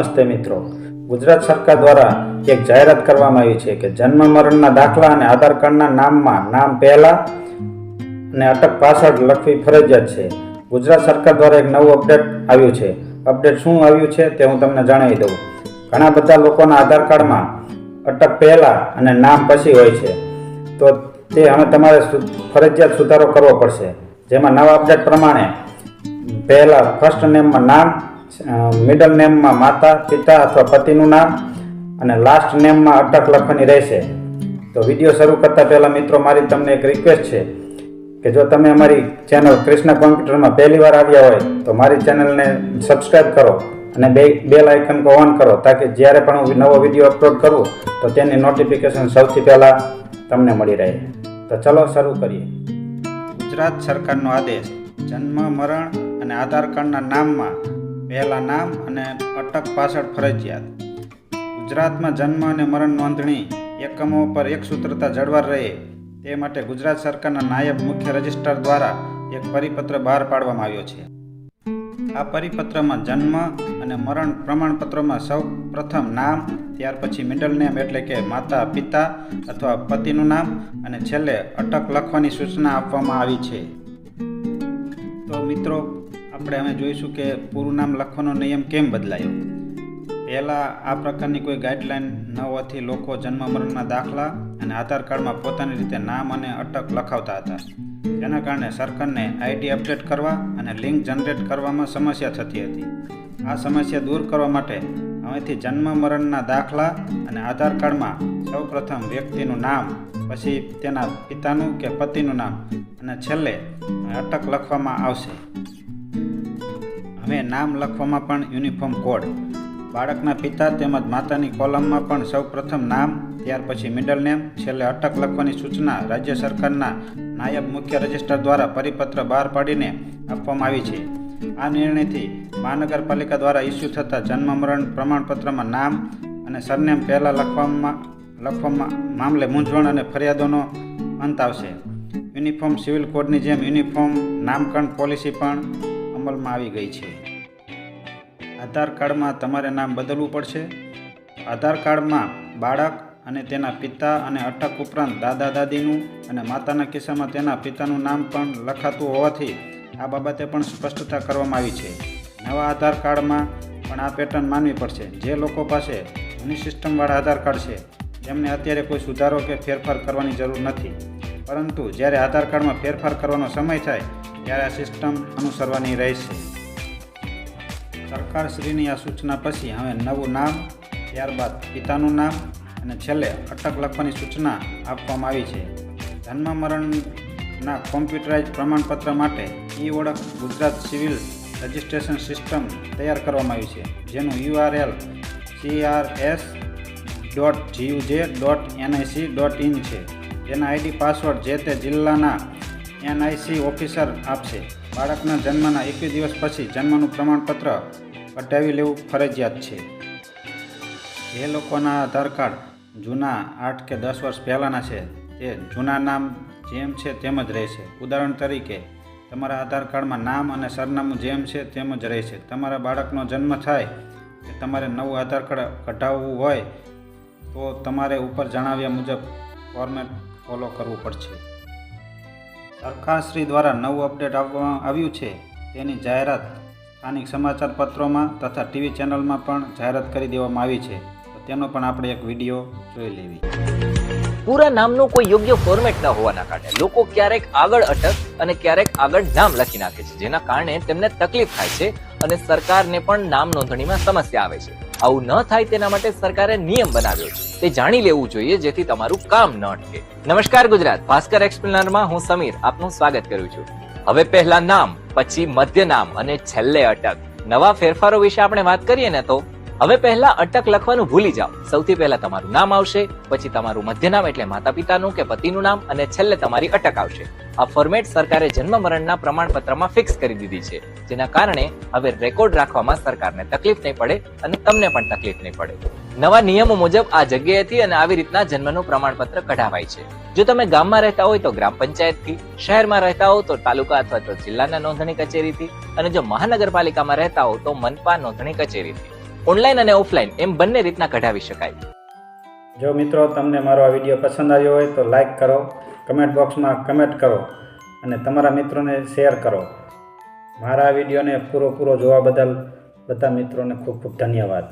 નમસ્તે મિત્રો. ગુજરાત સરકાર દ્વારા એક જાહેરાત કરવામાં આવી છે કે જન્મ મરણના દાખલા અને આધાર કાર્ડના નામમાં નામ પહેલા અને અટક પાછળ લખવી ફરજિયાત છે. ગુજરાત સરકાર દ્વારા એક નવું અપડેટ આવ્યું છે. અપડેટ શું આવ્યું છે તે હું તમને જણાવી દઉં. ઘણા બધા લોકોના આધાર કાર્ડમાં અટક પહેલા અને નામ પછી હોય છે. તો તે હવે તમારે ફરજિયાત સુધારો કરવો પડશે. જેમાં નવા અપડેટ પ્રમાણે પહેલાં ફર્સ્ટ નેમમાં નામ મિડલ નેમમાં માતા, પિતા અથવા પતિનું નામ અને લાસ્ટ નેમમાં અટક લખવાની રહેશે. તો વીડિયો શરૂ કરતાં પહેલાં મિત્રો, મારી તમને એક રિક્વેસ્ટ છે કે જો તમે અમારી ચેનલ કૃષ્ણ કોમ્પ્યુટરમાં પહેલી વાર આવ્યા હોય, તો મારી ચેનલને સબસ્ક્રાઈબ કરો અને બે બેલ આઇકન કો ઓન કરો તાકે જ્યારે પણ હું નવો વીડિયો અપલોડ કરું, તો તેની નોટિફિકેશન સૌથી પહેલાં તમને મળી રહે. તો ચલો શરૂ કરીએ. ગુજરાત સરકારનો આદેશ, જન્મ, મરણ અને આધાર કાર્ડના નામમાં પહેલા નામ અને અટક પાછળ ફરજિયાત. ગુજરાતમાં જન્મ અને મરણ નોંધણી એકમો પર એક સૂત્રતા જળવાર રહે તે માટે ગુજરાત સરકારના નાયબ મુખ્ય રજિસ્ટ્રાર દ્વારા એક પરિપત્ર બહાર પાડવામાં આવ્યો છે. આ પરિપત્રમાં જન્મ અને મરણ પ્રમાણપત્રોમાં સૌ પ્રથમ નામ, ત્યાર પછી મિડલ નેમ એટલે કે માતા, પિતા અથવા પતિનું નામ અને છેલ્લે અટક લખવાની સૂચના આપવામાં આવી છે. તો મિત્રો આપણે હવે જોઈશું કે પૂરું નામ લખવાનો નિયમ કેમ બદલાયો? પહેલાં આ પ્રકારની કોઈ ગાઈડલાઇન ન હોવાથી લોકો જન્મ મરણના દાખલા અને આધાર કાર્ડમાં પોતાની રીતે નામ અને અટક લખાવતા હતા. તેના કારણે સરકારને આઈડી અપડેટ કરવા અને લિંક જનરેટ કરવામાં સમસ્યા થતી હતી. આ સમસ્યા દૂર કરવા માટે હવેથી જન્મ મરણના દાખલા અને આધાર કાર્ડમાં સૌપ્રથમ વ્યક્તિનું નામ, પછી તેના પિતાનું કે પતિનું નામ અને છેલ્લે અટક લખવામાં આવશે. હવે નામ લખવામાં પણ યુનિફોર્મ કોડ. બાળકના પિતા તેમજ માતાની કોલમમાં પણ સૌપ્રથમ નામ, ત્યાર પછી મિડલ નેમ છેલ્લે અટક લખવાની સૂચના રાજ્ય સરકારના નાયબ મુખ્ય રજિસ્ટર દ્વારા પરિપત્ર બહાર પાડીને આપવામાં આવી છે. આ નિર્ણયથી મહાનગરપાલિકા દ્વારા ઇસ્યુ થતા જન્મ મરણ પ્રમાણપત્રમાં નામ અને સરનેમ પહેલાં લખવામાં લખવામાં મામલે મૂંઝવણ અને ફરિયાદોનો અંત આવશે. યુનિફોર્મ સિવિલ કોડની જેમ યુનિફોર્મ નામકરણ પોલિસી પણ અમલમાં આવી ગઈ છે. આધાર કાર્ડમાં તમારે નામ બદલવું પડશે. આધાર કાર્ડમાં બાળક અને તેના પિતા અને અટક ઉપરાંત દાદા દાદીનું અને માતાના કિસ્સામાં તેના પિતાનું નામ પણ લખાતું હોવાથી આ બાબતે પણ સ્પષ્ટતા કરવામાં આવી છે. નવા આધાર કાર્ડમાં પણ આ પેટર્ન માનવી પડશે. જે લોકો પાસે જૂની સિસ્ટમવાળા આધાર કાર્ડ છે, તેમને અત્યારે કોઈ સુધારો કે ફેરફાર કરવાની જરૂર નથી. પરંતુ જ્યારે આધાર કાર્ડમાં ફેરફાર કરવાનો સમય થાય, ત્યારે આ સિસ્ટમ અનુસરવાની રહેશે. સરકારશ્રીની આ સૂચના પછી હવે નવું નામ, ત્યારબાદ પિતાનું નામ અને છેલ્લે અટક લખવાની સૂચના આપવામાં આવી છે. જન્મ મરણના કોમ્પ્યુટરાઇઝ પ્રમાણપત્ર માટે ઈ ઓળખ ગુજરાત સિવિલ રજિસ્ટ્રેશન સિસ્ટમ તૈયાર કરવામાં આવી છે, જેનું URL CRS dot GUJ dot NIC dot in છે. જેના આઈડી પાસવર્ડ જે તે જિલ્લાના એનઆઈસી ઓફિસર આપશે. બાળકના જન્મના એકવીસ દિવસ પછી જન્મનું પ્રમાણપત્ર કઢાવી લેવું ફરજિયાત છે. જે લોકોના આધાર કાર્ડ જૂના આઠ કે દસ વર્ષ પહેલાંના છે, તે જૂના નામ જેમ છે તેમ જ રહેશે. ઉદાહરણ તરીકે, તમારા આધાર કાર્ડમાં નામ અને સરનામું જેમ છે તેમ જ રહેશે. તમારા બાળકનો જન્મ થાય કે તમારે નવું આધાર કાર્ડ કઢાવવું હોય, તો તમારે ઉપર જણાવ્યા મુજબ ફોર્મેટ ફોલો કરવું પડશે. સરકારશ્રી દ્વારા નવું અપડેટ આપવામાં આવ્યું છે. તેની જાહેરાત સ્થાનિક સમાચાર પત્રોમાં તથા ટીવી ચેનલમાં પણ જાહેરાત કરી દેવામાં આવી છે. તેનો પણ આપણે એક વીડિયો જોઈ લેવી. પૂરા નામનું કોઈ યોગ્ય ફોર્મેટ ન હોવાના કારણે લોકો ક્યારેક આગળ અટક અને ક્યારેક આગળ નામ લખી નાખે છે, જેના કારણે તેમને તકલીફ થાય છે અને સરકારને પણ નામ નોંધણીમાં સમસ્યા આવે છે. આવું ન થાય તેના માટે સરકારે નિયમ બનાવ્યો છે. તે જાણી લેવું જોઈએ જેથી તમારું કામ ન અટકે. નમસ્કાર ગુજરાત. ભાસ્કર એક્સપ્લેનરમાં હું સમીર આપનું સ્વાગત કરું છું. હવે પહેલા નામ, પછી મધ્ય નામ અને છેલ્લે અટક. નવા ફેરફારો વિશે આપણે વાત કરીએ ને તો? હવે પહેલા અટક લખવાનું ભૂલી જાઓ. સૌથી પહેલા તમારું નામ આવશે, પછી તમારું મધ્ય નામ એટલે માતા પિતાનું કે પતિનું નામ અને છેલ્લે તમારી અટક આવશે. આ ફોર્મેટ સરકારે જન્મ મરણના પ્રમાણપત્રમાં ફિક્સ કરી દીધી છે. જેના કારણે હવે રેકોર્ડ રાખવામાં સરકારને તકલીફ નહીં પડે અને તમને પણ તકલીફ નહીં પડે. નવા નિયમો મુજબ આ જગ્યાએથી અને આવી રીતના જન્મનું પ્રમાણપત્ર કઢાવાય છે. જો તમે ગામમાં રહેતા હોય તો ગ્રામ પંચાયતથી, શહેરમાં રહેતા હો તો તાલુકા અથવા તો જિલ્લાના નોંધણી કચેરીથી અને જો મહાનગરપાલિકામાં રહેતા હો તો મનપા નોંધણી કચેરીથી. ઓનલાઈન અને ઓફલાઈન એમ બંને રીતના કઢાવી શકાય. જો મિત્રો તમને મારો આ વીડિયો પસંદ આવ્યો હોય તો લાઈક કરો કમેન્ટ બોક્સમાં કમેન્ટ કરો અને તમારા મિત્રોને શેર કરો. મારા વિડીયોને પૂરો પૂરો જોવા બદલ બધા મિત્રોને ખૂબ ખૂબ ધન્યવાદ.